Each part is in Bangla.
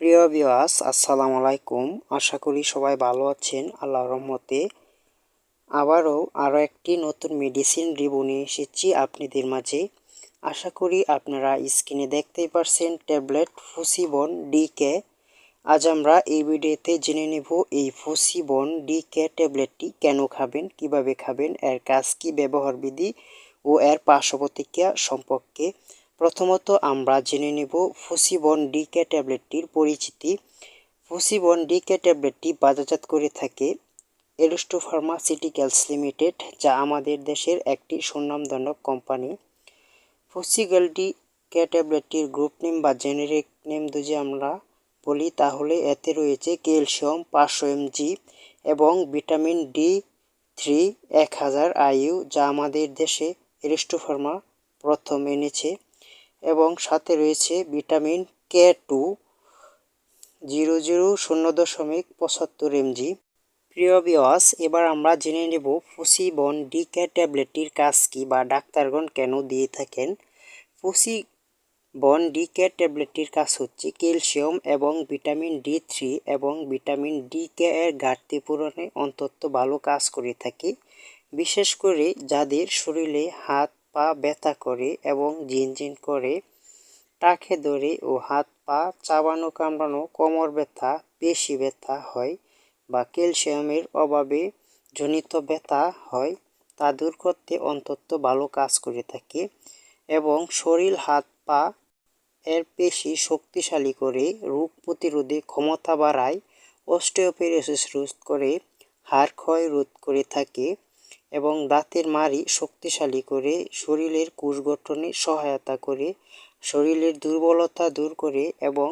প্রিয় বিওয়াস আসসালামু আলাইকুম। আশা করি সবাই ভালো আছেন। আল্লাহ রহমতে আবারও আরও একটি নতুন মেডিসিন রিভিউ নিয়ে এসেছি আপনাদের মাঝে। আশা করি আপনারা স্ক্রিনে দেখতেই পারছেন ট্যাবলেট ফুসিবন ডিকে আজ আমরা এই ভিডিওতে জেনে নেব এই ফুসিবন ডিকে ট্যাবলেটটি কেন খাবেন, কীভাবে খাবেন, এর কাজ কী ব্যবহার বিধি ও এর পার্শ্ব সম্পর্কে। প্রথমত আমরা জেনে নেব ফুসিবন ডিকে ট্যাবলেটটির পরিচিতি। ফুসিবন ডিকে ট্যাবলেটটি বাজারজাত করে থাকে এলস্টো ফার্মাসিউটিক্যালস লিমিটেড, যা আমাদের দেশের একটি সুনামধনক কোম্পানি। ফুসিগাল ডি কে ট্যাবলেটটির গ্রুপ নেম বা জেনেরিক নেম যদি আমরা বলি, তাহলে এতে রয়েছে ক্যালসিয়াম পাঁচশো এমজি এবং ভিটামিন ডি থ্রি এক হাজার আইইউ, যা আমাদের দেশে এরিস্টো ফার্মা প্রথম এনেছে। এবং সাথে রয়েছে vitamin K two, zero zero শূন্য দশমিক পঁচাত্তর এমজি। প্রিয় বিওয়াস এবার আমরা জেনে নেব ফুসিবন ডি কে ট্যাবলেটটির কাজ কী বা ডাক্তারগণ কেন দিয়ে থাকেন। ফুসি বন ডি কে ট্যাবলেটটির কাজ হচ্ছে ক্যালসিয়াম এবং ভিটামিন ডি থ্রি এবং ভিটামিন ডি কে এর ঘাটতি পূরণে অন্তত ভালো কাজ করে থাকে, বিশেষ করে যাদের শরীরে হাত পা ব্যথা করে এবং ঝিনঝিন করে, টাকে ধরে ও হাত পা চাবানো কামড়ানো কোমর ব্যথা, পেশি ব্যথা হয় বা ক্যালসিয়ামের অভাবে জনিত ব্যথা হয়, তা দূর করতে অন্তত ভালো কাজ করে থাকে এবং শরীর, হাত, পা এর পেশি শক্তিশালী করে রোগ প্রতিরোধে ক্ষমতা বাড়ায়, অস্টিওপেরোসিস রোধ করে হাড় ক্ষয় রোধ করে থাকে। এবং দাঁতের মাড়ি শক্তিশালী করে শরীরের কোষ গঠনে সহায়তা করে, শরীরের দুর্বলতা দূর করে এবং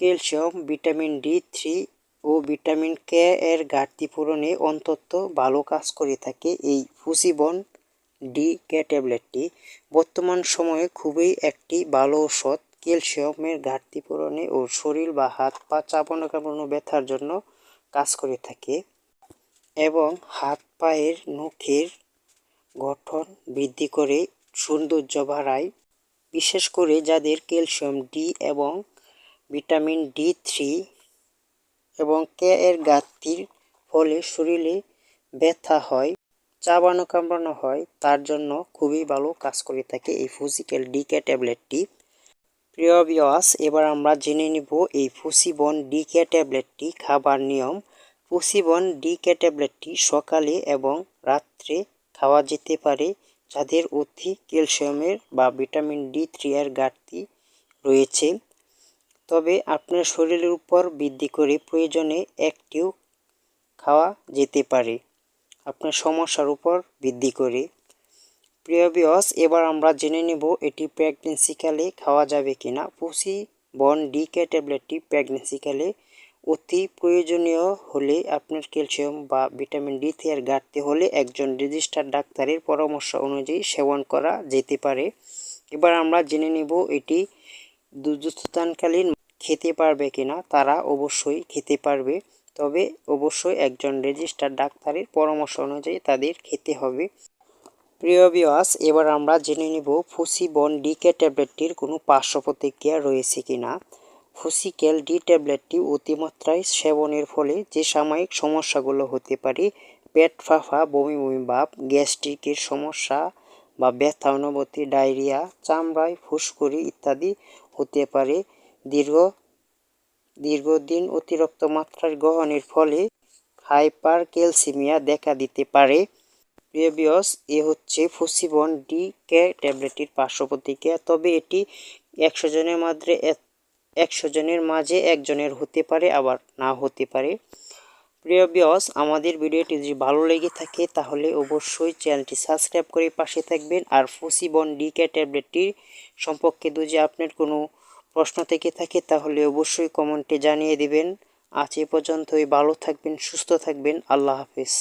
ক্যালসিয়াম, ভিটামিন ডি থ্রি ও ভিটামিন কে এর ঘাটতি পূরণে অন্তত ভালো কাজ করে থাকে এই ফুসিবন ডি কে ট্যাবলেটটি। বর্তমান সময়ে খুবই একটি ভালো ঔষধ। ক্যালসিয়ামের ঘাটতি পূরণে ও শরীর বা হাত পা চাপানো কাঁপানো ব্যথার জন্য কাজ করে থাকে। এবং হাত পায়ের নখের গঠন বৃদ্ধি করে সৌন্দর্য বাড়ায়, বিশেষ করে যাদের ক্যালসিয়াম ডি এবং ভিটামিন ডি থ্রি এবং কে এর ঘাটতির ফলে শরীরে ব্যথা হয় চাবানো কামড়ানো হয়, তার জন্য খুবই ভালো কাজ করে থাকে এই ফুসিক্যাল ডিকে ট্যাবলেটটি প্রিয় বিওয়াস এবার আমরা জেনে নিব এই ফুসিবন ডিকে ট্যাবলেটটি খাবার নিয়ম ফুসিবন ডিকে ট্যাবলেটটি সকালে এবং রাত্রে খাওয়া যেতে পারে, যাদের অধিক ক্যালসিয়ামের বা ভিটামিন ডি থ্রি এর ঘাটতি রয়েছে। তবে আপনার শরীরের উপর বৃদ্ধি করে প্রয়োজনে একটিও খাওয়া যেতে পারে। আপনার সমস্যার উপর বৃদ্ধি করে। প্রিয় বিয়স এবার আমরা জেনে নেব এটি প্রেগনেন্সিকালে খাওয়া যাবে কিনা। পুসি বন ডিকে ট্যাবলেটটি প্রেগনেন্সিকালে অতি প্রয়োজনীয় হলে আপনার ক্যালসিয়াম বা ভিটামিন ডি এর ঘাটতি হলে একজন রেজিস্টার ডাক্তারের পরামর্শ অনুযায়ী সেবন করা যেতে পারে। এবার আমরা জেনে নেব এটি দুর্যস্থানকালীন খেতে পারবে কিনা। তারা অবশ্যই খেতে পারবে, তবে অবশ্যই একজন রেজিস্টার ডাক্তারের পরামর্শ অনুযায়ী তাদের খেতে হবে। প্রিয় বিওয়াস এবার আমরা জেনে নেব ফুসিবন ডিকে ট্যাবলেটটির কোনো পার্শ্ব প্রতিক্রিয়া রয়েছে কিনা। ফুসিক্যাল ডি ট্যাবলেটটি অতিমাত্রায় সেবনের ফলে যে সাময়িক সমস্যাগুলো হতে পারে, পেট ফাঁফা, বমি বমি ভাব, গ্যাস্ট্রিকের সমস্যা বা ব্যথা অনুভূতি ডায়রিয়া, চামড়ায় ফুসকুড়ি ইত্যাদি হতে পারে। দীর্ঘ, দীর্ঘদিন অতিরিক্ত মাত্রার গ্রহণের ফলে হাইপার ক্যালসিমিয়া দেখা দিতে পারে। প্রিভিয়াস, এ হচ্ছে ফুসিবন ডি কে ট্যাবলেটটির পার্শ্ব প্রতিক্রিয়া। তবে এটি একশো জনের মাঝে একশো জনের মাঝে একজনের হতে পারে, আবার না হতে পারে। প্রিয় বিয়স আমাদের ভিডিওটি যদি ভালো লেগে থাকে, তাহলে অবশ্যই চ্যানেলটি সাবস্ক্রাইব করে পাশে থাকবেন। আর ফুসিবন ডি কে ট্যাবলেটটির সম্পর্কে যদি আপনার কোনো প্রশ্ন থেকে থাকে, তাহলে অবশ্যই কমেন্টে জানিয়ে দেবেন। আজ এ পর্যন্তই, ভালো থাকবেন, সুস্থ থাকবেন, আল্লাহ হাফিজ।